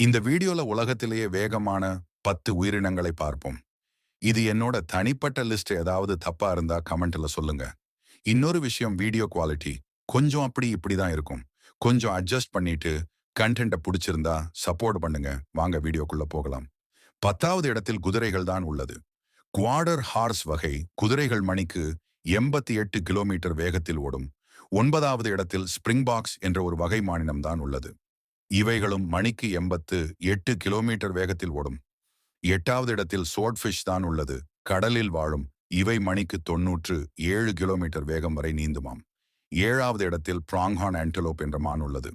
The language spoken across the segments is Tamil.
இந்த வீடியோல உலகத்திலேயே வேகமான பத்து உயிரினங்களை பார்ப்போம். இது என்னோட தனிப்பட்ட லிஸ்ட் ஏதாவது தப்பா இருந்தா கமெண்ட்ல சொல்லுங்க. இன்னொரு விஷயம் வீடியோ குவாலிட்டி. கொஞ்சம் அப்படி இப்படி தான் இருக்கும். கொஞ்சம் அட்ஜஸ்ட் பண்ணிட்டு கண்டென்ட்டை பிடிச்சிருந்தா சப்போர்ட் பண்ணுங்க. வாங்க வீடியோக்குள்ள போகலாம். பத்தாவது இடத்தில் குதிரைகள் தான் உள்ளது. குவாடர் ஹார்ஸ் வகை குதிரைகள் மணிக்கு எண்பத்தி எட்டு கிலோமீட்டர் வேகத்தில் ஓடும். ஒன்பதாவது இடத்தில் ஸ்பிரிங் பாக்ஸ் என்ற ஒரு வகை மாநிலம் தான் உள்ளது. இவைகளும் மணிக்கு எண்பத்து எட்டு கிலோமீட்டர் வேகத்தில் ஓடும். எட்டாவது இடத்தில் சோட்ஃபிஷ் தான் உள்ளது. கடலில் வாழும். இவை மணிக்கு தொன்னூற்று ஏழு கிலோமீட்டர் வேகம் வரை நீந்துமாம். ஏழாவது இடத்தில் பிராங்ஹான் ஆன்டலோப் என்ற மான் உள்ளது.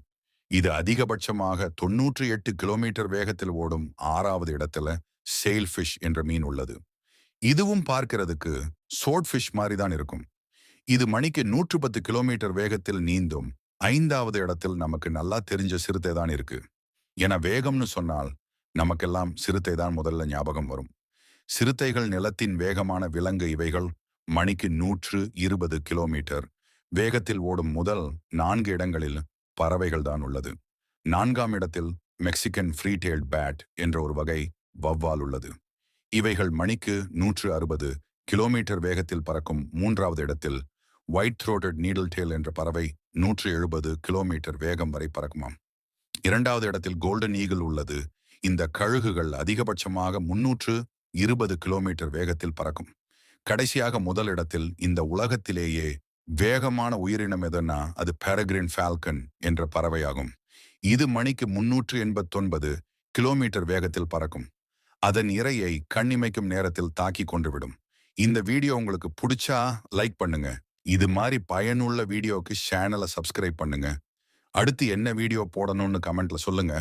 இது அதிகபட்சமாக தொன்னூற்றி எட்டு கிலோமீட்டர் வேகத்தில் ஓடும் ஆறாவது இடத்துல சேல் என்ற மீன் உள்ளது. இதுவும் பார்க்கிறதுக்கு சோட்ஃபிஷ் மாதிரிதான் மாதிரி தான் இருக்கும். இது மணிக்கு நூற்று பத்து கிலோமீட்டர் வேகத்தில் நீந்தும். ஐந்தாவது இடத்தில் நமக்கு நல்லா தெரிஞ்ச சிறுத்தை தான் இருக்கு. என வேகம்னு சொன்னால் நமக்கெல்லாம் சிறுத்தை தான் முதல்ல ஞாபகம் வரும். சிறுத்தைகள் நிலத்தின் வேகமான விலங்கு இவைகள் மணிக்கு நூற்று இருபது கிலோமீட்டர். வேகத்தில் ஓடும் முதல் நான்கு இடங்களில் பறவைகள் தான் உள்ளது. நான்காம் இடத்தில் மெக்சிகன் ஃப்ரீ டெய்ல்ட் பேட் என்ற ஒரு வகை வவ்வால் உள்ளது. இவைகள் மணிக்கு நூற்று அறுபது கிலோமீட்டர் வேகத்தில் பறக்கும் மூன்றாவது இடத்தில் ஒயிட் த்ரோட்டட் நீடில் டேல் என்ற பறவை நூற்று எழுபது கிலோமீட்டர் வேகம் வரை பறக்குமாம். இரண்டாவது இடத்தில் கோல்டன் ஈகிள் உள்ளது. இந்த கழுகுகள் அதிகபட்சமாக முன்னூற்று இருபது கிலோமீட்டர் வேகத்தில் பறக்கும். கடைசியாக முதல் இடத்தில் இந்த உலகத்திலேயே வேகமான உயிரினம் எதுனா அது பேரகிரின் ஃபால்கன் என்ற பறவையாகும். இது மணிக்கு முன்னூற்று எண்பத்தொன்பது கிலோமீட்டர் வேகத்தில் பறக்கும். அதன் இரையை கண்ணிமைக்கும் நேரத்தில் தாக்கி கொண்டுவிடும். இந்த வீடியோ உங்களுக்கு பிடிச்சா லைக் பண்ணுங்க. இது மாதிரி பயனுள்ள வீடியோக்கு சேனலை சப்ஸ்கிரைப் பண்ணுங்க. அடுத்து என்ன வீடியோ போடணும்னு கமெண்ட்ல சொல்லுங்க.